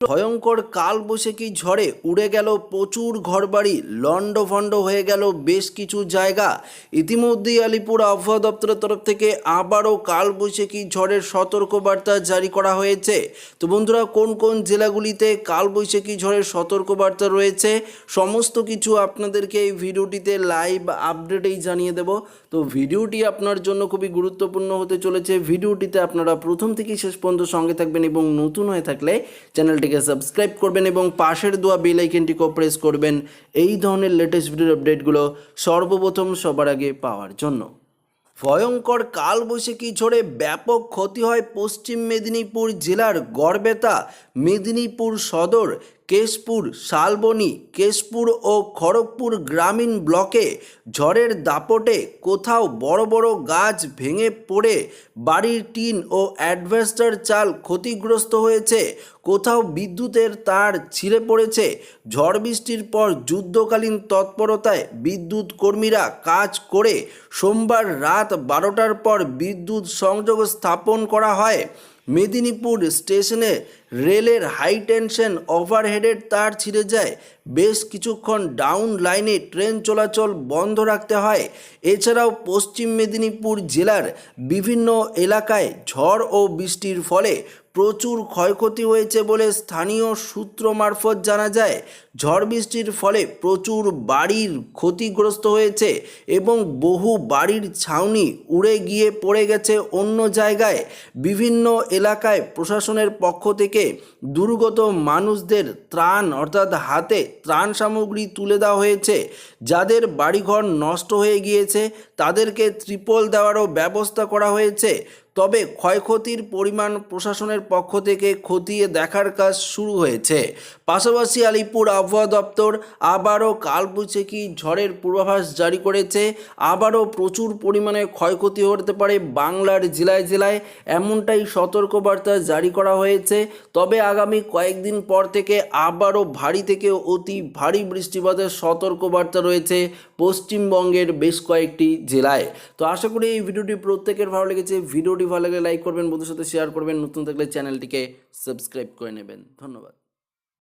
ভয়ঙ্কর কাল কালবৈশাখী ঝড়ে উড়ে গেল প্রচুর ঘরবাড়ি, লণ্ডভণ্ড হয়ে গেল বেশ কিছু জায়গা। ইতিমধ্যেই আলিপুর আবহাওয়া দপ্তরের তরফ থেকে আবারও কাল কালবৈশাখী ঝড়ের সতর্কবার্তা জারি করা হয়েছে। তো বন্ধুরা, কোন কোন জেলাগুলিতে কাল কালবৈশাখী ঝড়ের সতর্কবার্তা রয়েছে, সমস্ত কিছু আপনাদেরকে এই ভিডিওটিতে লাইভ আপডেটেই জানিয়ে দেব। তো ভিডিওটি আপনার জন্য খুবই গুরুত্বপূর্ণ হতে চলেছে। ভিডিওটিতে আপনারা প্রথম থেকে শেষ পর্যন্ত সঙ্গে থাকবেন এবং নতুন হয়ে থাকলে চ্যানেলটিকে সাবস্ক্রাইব করবেন এবং পাশের দোয়া বেল আইকনটিকেও প্রেস করবেন। এই ধরনের লেটেস্ট ভিডিওর আপডেটগুলো সর্বপ্রথম সবার আগে পাওয়ার জন্য। ভয়ঙ্কর কালবৈশাখী ঝড়ে ব্যাপক ক্ষতি হয় পশ্চিম মেদিনীপুর জেলার গড়বেতা, মেদিনীপুর সদর। কেশপুর শালবনী, কেশপুর ও খড়গপুর গ্রামীণ ব্লকে ঝড়ের দাপটে কোথাও বড় বড় গাছ ভেঙে পড়ে, বাড়ির টিন ও অ্যাডভেস্টার চাল ক্ষতিগ্রস্ত হয়েছে, কোথাও বিদ্যুতের তার ছিঁড়ে পড়েছে, ঝড় বৃষ্টির পর যুদ্ধকালীন তৎপরতায় বিদ্যুৎ কর্মীরা কাজ করে সোমবার রাত বারোটার পর বিদ্যুৎ সংযোগ স্থাপন করা হয়, মেদিনীপুর স্টেশনে রেলের হাই টেনশন ওভারহেডের তার ছিঁড়ে যায়। বেশ কিছুক্ষণ ডাউন লাইনে ট্রেন চলাচল বন্ধ রাখতে হয়। এছাড়াও পশ্চিম মেদিনীপুর জেলার বিভিন্ন এলাকায় ঝড় ও বৃষ্টির ফলে প্রচুর ক্ষয়ক্ষতি হয়েছে বলে স্থানীয় সূত্র মারফত জানা যায়। ঝড় বৃষ্টির ফলে প্রচুর বাড়ির ক্ষতিগ্রস্ত হয়েছে এবং বহু বাড়ির ছাউনি উড়ে গিয়ে পড়ে গেছে অন্য জায়গায়। বিভিন্ন এলাকায় প্রশাসনের পক্ষ থেকে দুর্গত মানুষদের ত্রাণ, অর্থাৎ হাতে ত্রাণ সামগ্রী তুলে দেওয়া হয়েছে। যাদের বাড়িঘর নষ্ট হয়ে গিয়েছে, তাদেরকে ত্রিপল দেওয়ারও ব্যবস্থা করা হয়েছে। তবে ক্ষয়ক্ষতির পরিমাণ প্রশাসনের পক্ষ থেকে খতিয়ে দেখার কাজ শুরু হয়েছে। পাশাপাশি আলিপুর আবহাওয়া দপ্তর আবারও কালবৈশাখী ঝড়ের পূর্বাভাস জারি করেছে। আবারও প্রচুর পরিমাণে ক্ষয়ক্ষতি হতে পারে বাংলার জেলায় জেলায়। এমনটাই সতর্কবার্তা জারি করা হয়েছে। তবে আগামী কয়েকদিন পর থেকে আবারও ভারী থেকে অতি ভারী বৃষ্টিপাতের সতর্কবার্তা রয়েছে পশ্চিমবঙ্গের বেশ কয়েকটি জেলায়। তো আশা করি এই ভিডিওটি প্রত্যেকের ভালো লেগেছে। ভিডিওটি ভালো লাগলে লাইক করবেন বন্ধুর সাথে শেয়ার করবেন। নতুন থাকলে চ্যানেলটিকে সাবস্ক্রাইব করে নেবেন। ধন্যবাদ।